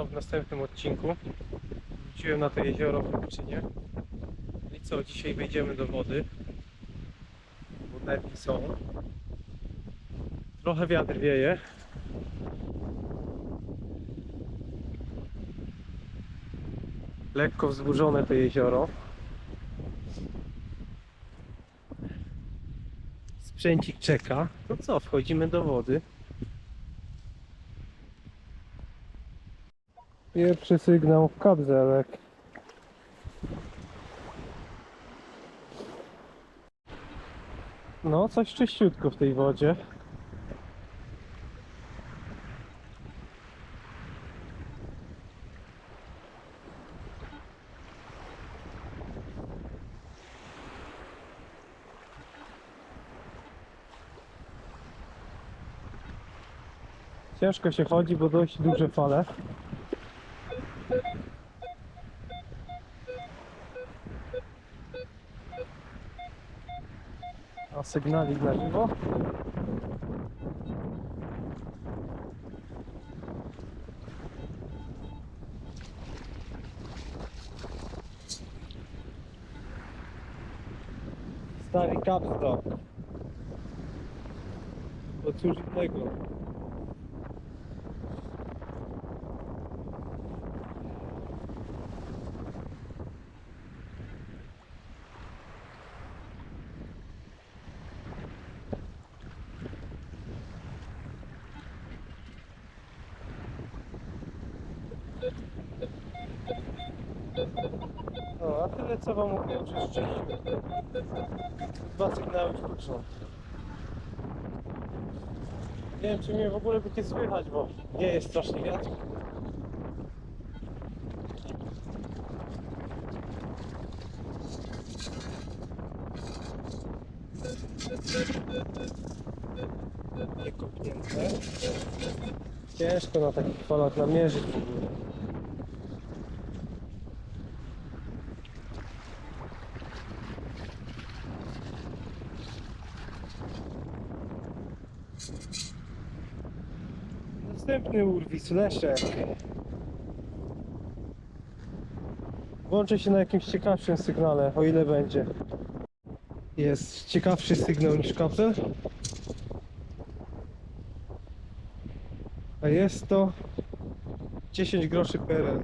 witam w następnym odcinku. Wróciłem na to jezioro w Lubczynie. No i co, dzisiaj wejdziemy do wody. Bo nerki są. Trochę wiatr wieje. Lekko wzburzone to jezioro. Sprzęcik czeka. To co, wchodzimy do wody. Pierwszy sygnał kabzelek. No, coś czyściutko w tej wodzie. Ciężko się chodzi, bo dość duże fale. A sygnalik na żywo? Stary capstone. To cóż innego. No, a tyle wcześniej. Dwa sygnały sztuczne. Nie wiem czy mnie w ogóle będzie słychać, bo nie jest strasznie wiatr. Ciężko na takich falach namierzyć w ogóle. Następny urwis, leszek. Włączę się na jakimś ciekawszym sygnale, o ile będzie. Jest ciekawszy sygnał niż kapel. A jest to 10 groszy PRL.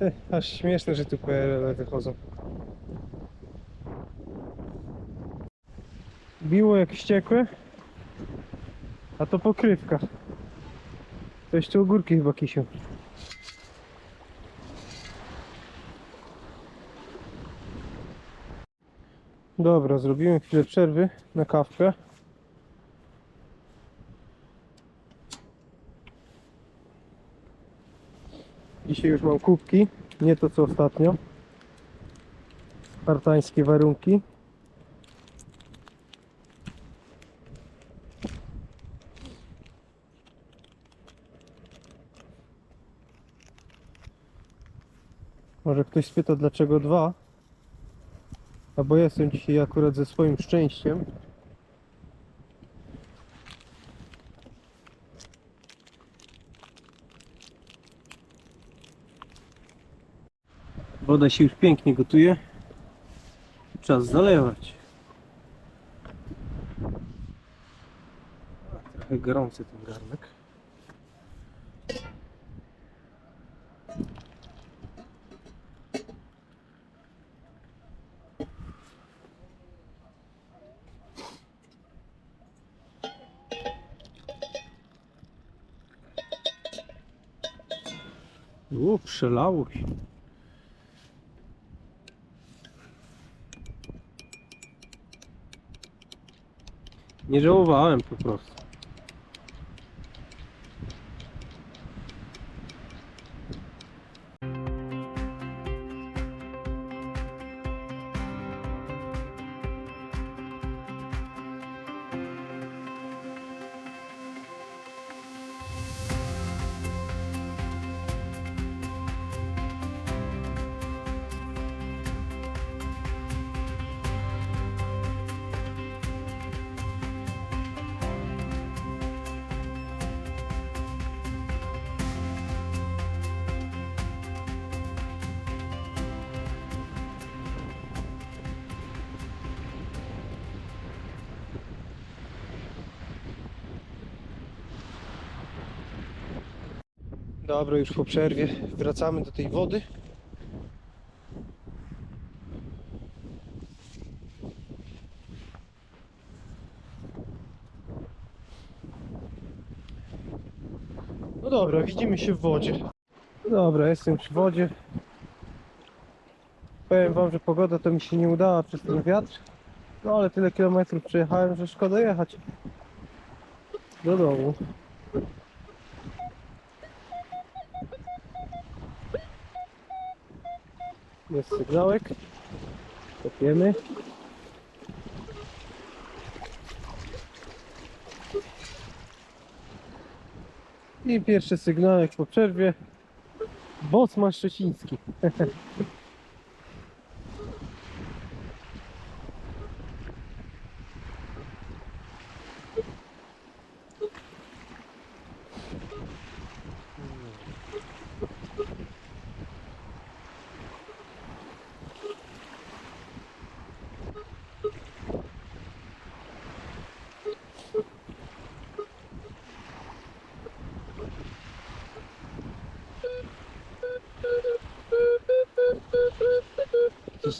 Aż śmieszne, że tu PRL wychodzą. Biło jak wściekłe. A to pokrywka. To jeszcze ogórki chyba kisią. Dobra, zrobimy chwilę przerwy na kawkę. Dzisiaj już mam kubki, nie to co ostatnio. Spartańskie warunki. Może ktoś spyta dlaczego dwa? A bo jestem dzisiaj akurat ze swoim szczęściem. Woda się już pięknie gotuje. Czas zalewać. Trochę gorący ten garnek. O, przelało się. Nie żałowałem po prostu. Dobra, już po przerwie wracamy do tej wody. No dobra, widzimy się w wodzie. Dobra, jestem przy wodzie. Powiem wam, że pogoda to mi się nie udała przez ten wiatr. No ale tyle kilometrów przejechałem, że szkoda jechać do domu. Jest sygnałek. Kopiemy. I pierwszy sygnałek po przerwie. Bosman Szczeciński.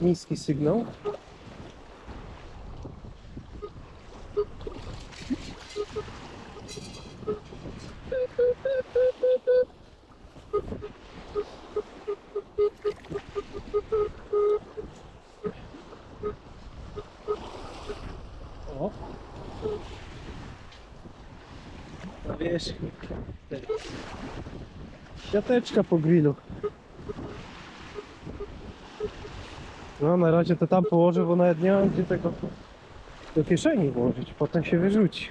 Niski sygnał. O. Wiesz, siateczka po grillu. No na razie to tam położę, bo nawet nie mam gdzie tego do kieszeni włożyć, potem się wyrzuci.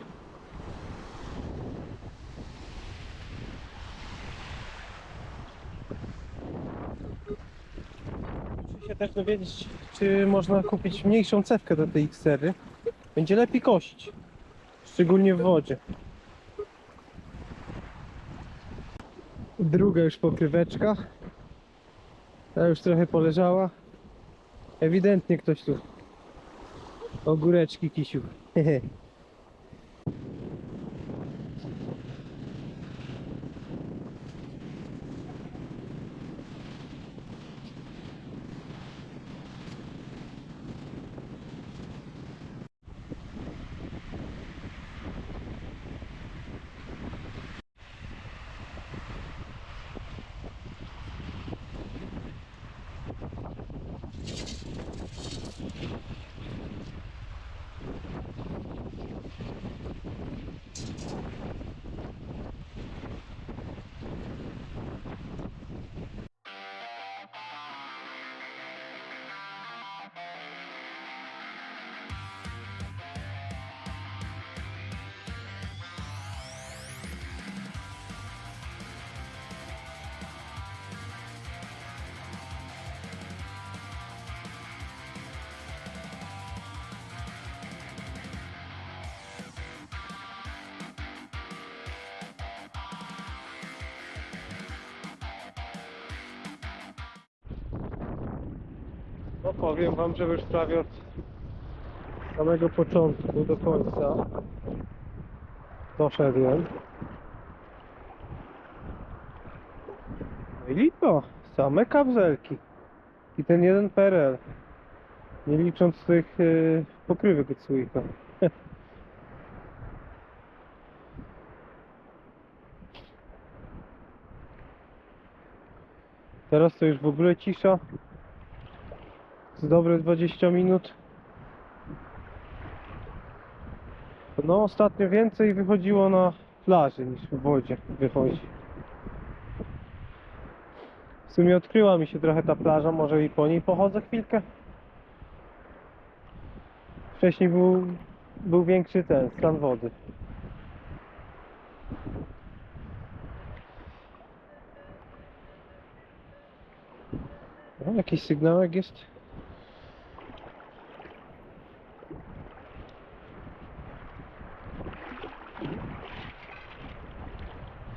Muszę się też dowiedzieć, czy można kupić mniejszą cewkę do tej X-sery. Będzie lepiej kosić, szczególnie w wodzie. Druga już pokryweczka. Ta już trochę poleżała. Ewidentnie ktoś tu ogóreczki kisił. No powiem wam, że już prawie od samego początku do końca doszedłem. No i lipa, same kabzelki. I ten jeden PRL. Nie licząc tych yy, pokrywek od słoika. Teraz to już w ogóle cisza. Z dobre 20 minut. No ostatnio więcej wychodziło na plaży niż w wodzie wychodzi. W sumie odkryła mi się trochę ta plaża, może i po niej pochodzę chwilkę. Wcześniej był, był większy ten stan wody. O, jakiś sygnałek jest.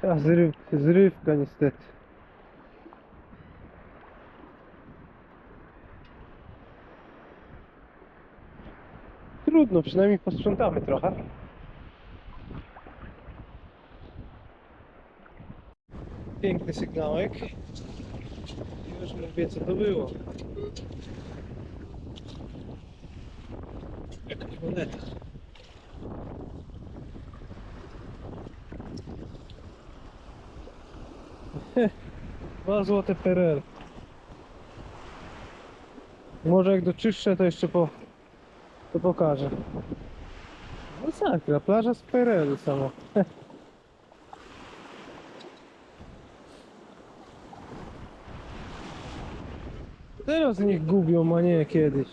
A zryw, zrywka niestety. Trudno, przynajmniej posprzątamy trochę. Piękny sygnałek. Już mówię co to było. Jakaś moneta. Dwa złote PRL. Może jak doczyszczę to jeszcze po to pokażę. No sakra, plaża z PRL samo. Teraz niech gubią, a nie kiedyś.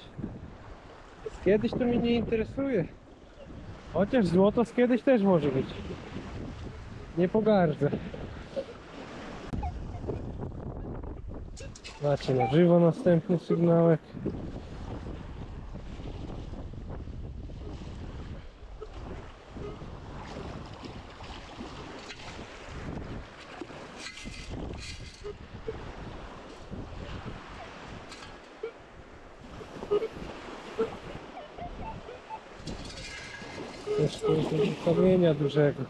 Kiedyś to mnie nie interesuje. Chociaż złoto z kiedyś też może być. Nie pogardzę. Macie na żywo następny sygnałek. Jeszcze kamienia dużego.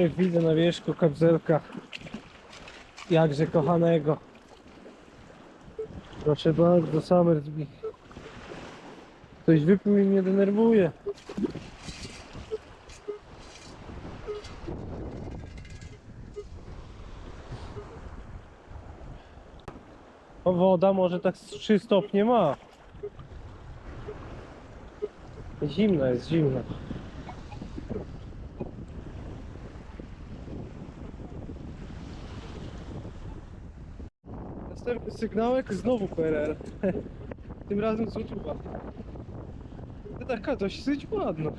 I widzę na wierzchu kapselka jakże kochanego. Proszę bardzo, Summersby. Ktoś wypił i mnie denerwuje. O, woda może tak z 3 stopnie ma. Zimna jest, zimna. Następny sygnałek, znowu PRL. Tym razem z YouTube'a. To taka dosyć ładna.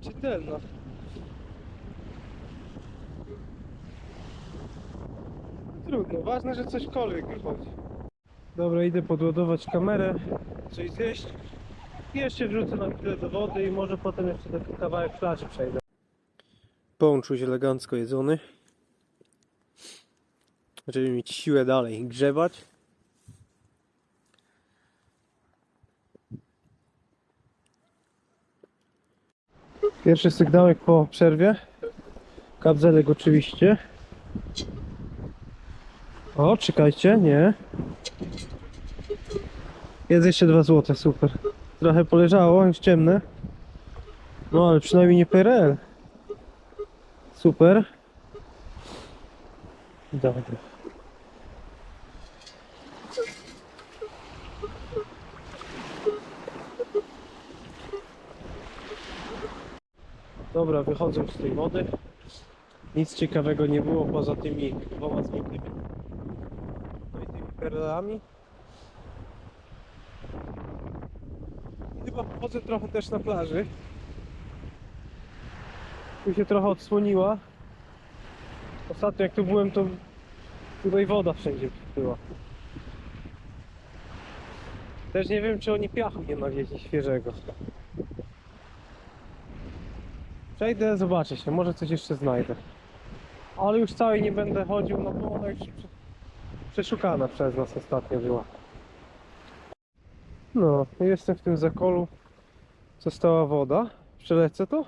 Czytelna. Trudno, ważne, że cośkolwiek wychodzi. Dobra, idę podładować kamerę, coś zjeść. I jeszcze wrzucę na chwilę do wody i może potem jeszcze taki kawałek plaży przejdę. Pączuś elegancko jedzony. Żeby mieć siłę dalej grzebać. Pierwszy sygnałek po przerwie. Kabzelek oczywiście. O, czekajcie, nie. Jest jeszcze 2 złote, super. Trochę poleżało, już ciemne. No ale przynajmniej nie PRL. Super. Dobra. Dobra, wychodzę z tej wody. Nic ciekawego nie było poza tymi dwoma złotymi. No i tymi perlami. Chyba pochodzę trochę też na plaży. Tu się trochę odsłoniła. Ostatnio jak tu byłem, to tutaj woda wszędzie była. Też nie wiem, czy oni piachu nie nawieźli świeżego. Przejdę, zobaczę się, może coś jeszcze znajdę. Ale już całej nie będę chodził, no bo ona już prze- przeszukana przez nas ostatnio była. No, jestem w tym zakolu. Została woda. Przelecę to.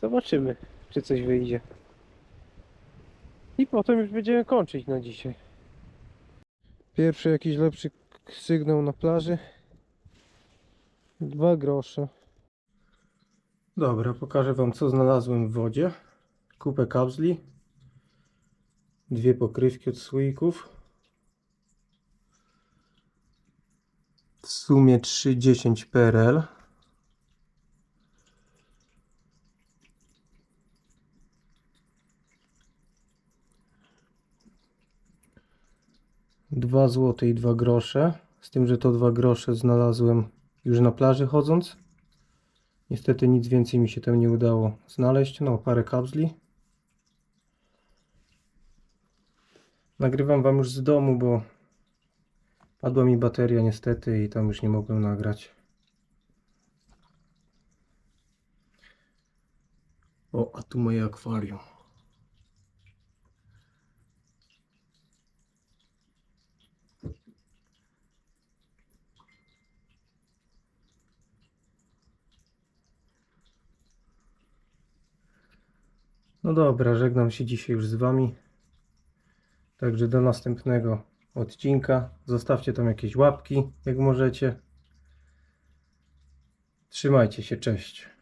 Zobaczymy, czy coś wyjdzie. I potem już będziemy kończyć na dzisiaj. Pierwszy jakiś lepszy sygnał na plaży. Dwa grosze. Dobra, pokażę Wam co znalazłem w wodzie. Kupę kapsli. Dwie pokrywki od słoików. W sumie 3,10 PRL. Dwa złote i dwa grosze. Z tym, że to dwa grosze znalazłem już na plaży chodząc. Niestety nic więcej mi się tam nie udało znaleźć. No, parę kapsli. Nagrywam Wam już z domu, bo padła mi bateria niestety i tam już nie mogłem nagrać. O, a tu moje akwarium. No dobra, żegnam się dzisiaj już z Wami. Także do następnego odcinka. Zostawcie tam jakieś łapki, jak możecie. Trzymajcie się, cześć.